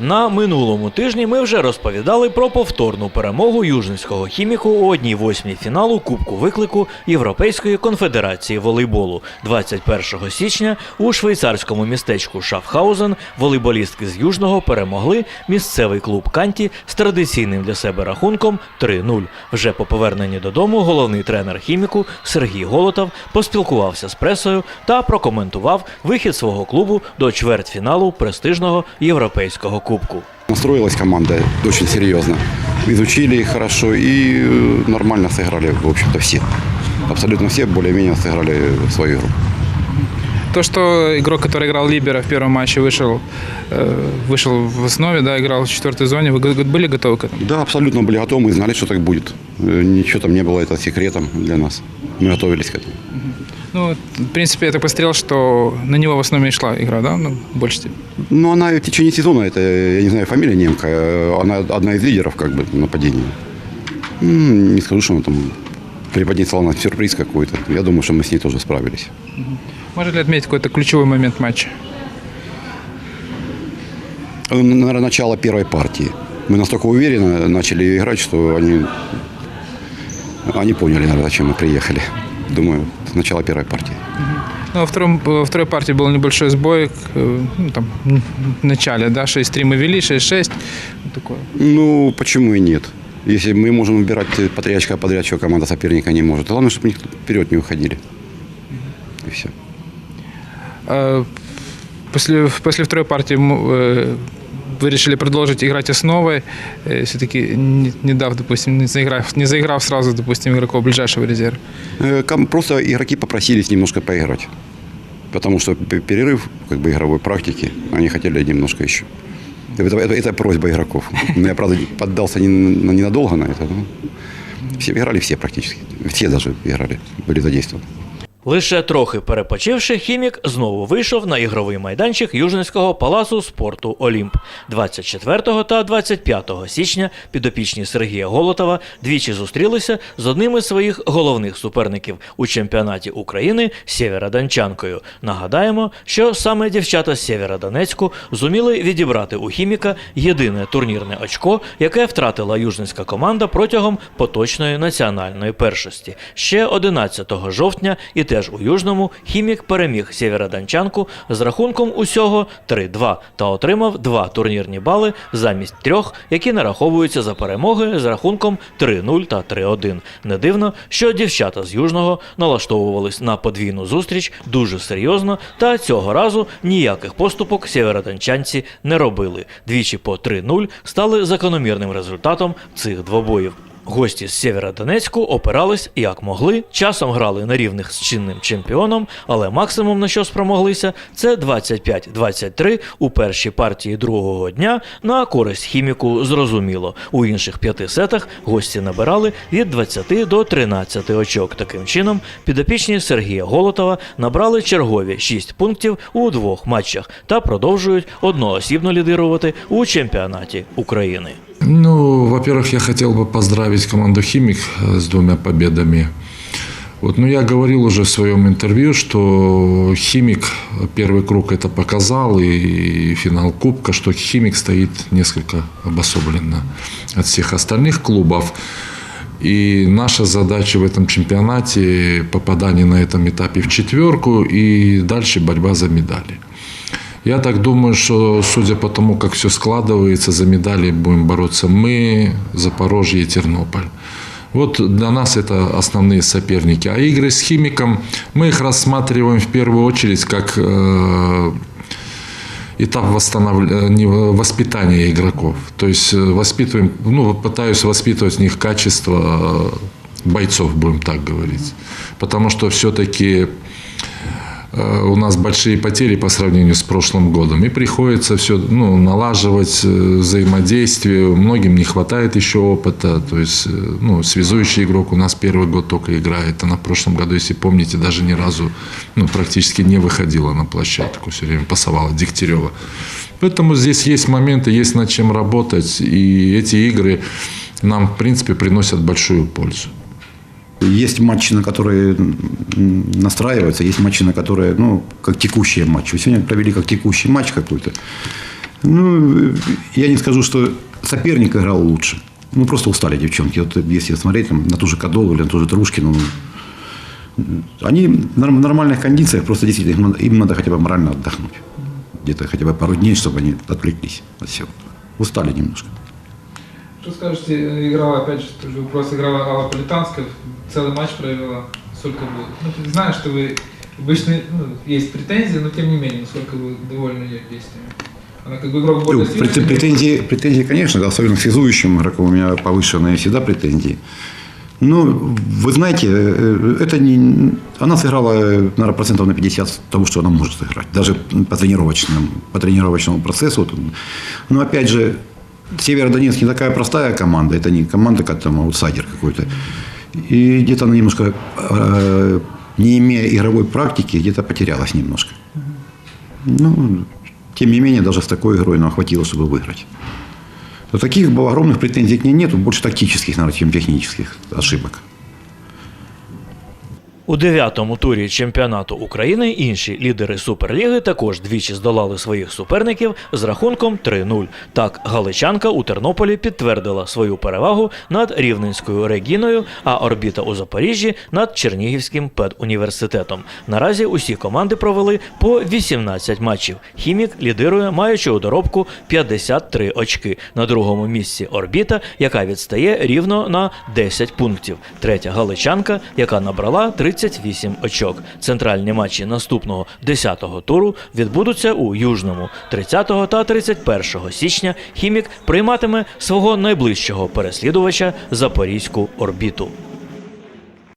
На минулому тижні ми вже розповідали про повторну перемогу южницького хіміку у одній восьмій фіналу Кубку виклику Європейської конфедерації волейболу. 21 січня у швейцарському містечку Шафхаузен волейболістки з Южного перемогли місцевий клуб Канті з традиційним для себе рахунком 3-0. Вже по поверненні додому головний тренер хіміку Сергій Голотов поспілкувався з пресою та прокоментував вихід свого клубу до чвертьфіналу престижного європейського кубку. Настроилась команда очень серьезно. Изучили их хорошо и э, нормально сыграли, в общем-то, все. Абсолютно все более-менее сыграли свою игру. То, что игрок, который играл Либера в первом матче, вышел, э, вышел в основе, да, играл в четвертой зоне, вы были готовы к этому? Да, абсолютно были готовы, мы знали, что так будет. Э, Ничего там не было это секретом для нас. Мы готовились к этому. Ну, в принципе, я так посмотрел, что на него в основе и шла игра, да, ну, в большей степени. Но она в течение сезона, это, я не знаю, фамилия немка, э, она одна из лидеров как бы нападения. Не скажу, что она там преподнесла нам сюрприз какой-то. Я думаю, что мы с ней тоже справились. Можно ли отметить какой-то ключевой момент матча? Наверное, начало первой партии. Мы настолько уверенно начали играть, что они, они поняли, наверное, зачем мы приехали. Думаю, с начала первой партии. Ну, во, втором, во второй партии был небольшой сбой, э, ну, там, в начале, да, 6-3 мы вели, 6-6, вот такое. Ну, почему и нет? Если мы можем выбирать подрядчика, подряд, чего команда соперника не может. Главное, чтобы никто вперед не уходили. И все. А После, после второй партии э, вы решили продолжить играть основой, все-таки не, не дав, допустим, не заиграв, не заиграв сразу, допустим, игроков ближайшего резерва. Э, Просто игроки попросились немножко поиграть. Потому что перерыв как бы игровой практики, они хотели немножко еще. Это, это- это просьба игроков. Ну, Я, правда, поддался не- на- ненадолго на это. но все играли все практически. Все даже играли, были задействованы. Лише трохи перепочивши, хімік знову вийшов на ігровий майданчик Южницького палацу спорту Олімп. 24 та 25 січня підопічні Сергія Голотова двічі зустрілися з одним із своїх головних суперників у чемпіонаті України Сєвєродончанкою. Нагадаємо, що саме дівчата з Сєвєродонецьку зуміли відібрати у хіміка єдине турнірне очко, яке втратила южницька команда протягом поточної національної першості. Ще 11 жовтня і теж у Южному хімік переміг Сєвєродончанку з рахунком усього 3-2 та отримав два турнірні бали замість трьох, які нараховуються за перемоги з рахунком 3-0 та 3-1. Не дивно, що дівчата з Южного налаштовувались на подвійну зустріч дуже серйозно, та цього разу ніяких поступок сєвєродончанці не робили. Двічі по 3-0 стали закономірним результатом цих двобоїв. Гості з Сєвєродонецьку опирались як могли, часом грали на рівних з чинним чемпіоном, але максимум на що спромоглися, це 25-23 у першій партії другого дня на користь хіміку зрозуміло. У інших п'яти сетах гості набирали від 20 до 13 очок. Таким чином, підопічні Сергія Голотова набрали чергові 6 пунктів у двох матчах та продовжують одноосібно лідирувати у чемпіонаті України. Ну, во-первых, я хотел бы поздравить команду «Химик» с двумя победами. Вот, ну, я говорил уже в своем интервью, что «Химик» первый круг это показал, и финал Кубка, что «Химик» стоит несколько обособленно от всех остальных клубов. И наша задача в этом чемпионате – попадание на этом этапе в четверку и дальше борьба за медали. Я так думаю, что судя по тому, как все складывается, за медали будем бороться мы, Запорожье и Тернополь. Вот для нас это основные соперники. А игры с химиком, мы их рассматриваем в первую очередь как э, этап восстановления, воспитания игроков. То есть э, воспитываем, ну, пытаюсь воспитывать в них качество э, бойцов, будем так говорить. Потому что все-таки Э, у нас большие потери по сравнению с прошлым годом. И приходится все ну, налаживать э, взаимодействие. Многим не хватает еще опыта. То есть э, ну, связующий игрок у нас первый год только играет. Она в прошлом году, если помните, даже ни разу ну, практически не выходила на площадку. Все время пасовала Дегтярева. Поэтому здесь есть моменты, есть над чем работать. И эти игры нам, в принципе, приносят большую пользу. Есть матчи, на которые настраиваются, есть матчи, на которые, ну, как текущие матчи. Вы сегодня провели как текущий матч какой-то. Ну, я не скажу, что соперник играл лучше. Ну, просто устали девчонки. Вот если смотреть там, на ту же Кадолу или на ту же Трушкину, ну, они в норм- нормальных кондициях, просто действительно им им надо хотя бы морально отдохнуть. Где-то хотя бы пару дней, чтобы они отвлеклись от всего. Устали немножко. Что скажете, играла, опять же, тоже вопрос, играла Алла Политанская, целый матч провела. Сколько вы, ну, знаю, что вы обычно, ну, есть претензии, но тем не менее, насколько вы довольны ее действиями? Она как бы игрок Ну, более сильный. претензии, претензии, конечно, да, особенно к связующим игрокам у меня повышенные всегда претензии. Ну, вы знаете, э, это не... Она сыграла, э, наверное, процентов на 50 того, что она может сыграть. Даже по тренировочному, по тренировочному процессу. Но, опять же, Северодонецк не такая простая команда. Это не команда, как там аутсайдер какой-то. И где-то она немножко, э, не имея игровой практики, где-то потерялась немножко. Ну, тем не менее, даже с такой игрой нам хватило, чтобы выиграть. Но таких было огромных претензий к ней нету, больше тактических, наверное, чем технических ошибок. У дев'ятому турі чемпіонату України інші лідери Суперліги також двічі здолали своїх суперників з рахунком 3-0. Так, Галичанка у Тернополі підтвердила свою перевагу над Рівненською Регіною, а орбіта у Запоріжжі над Чернігівським педуніверситетом. Наразі усі команди провели по 18 матчів. Хімік лідирує, маючи у доробку 53 очки. На другому місці орбіта, яка відстає рівно на 10 пунктів. Третя Галичанка, яка набрала 38 очок. Центральні матчі наступного 10-го туру відбудуться у Южному. 30 та 31 січня хімік прийматиме свого найближчого переслідувача Запорізьку орбіту.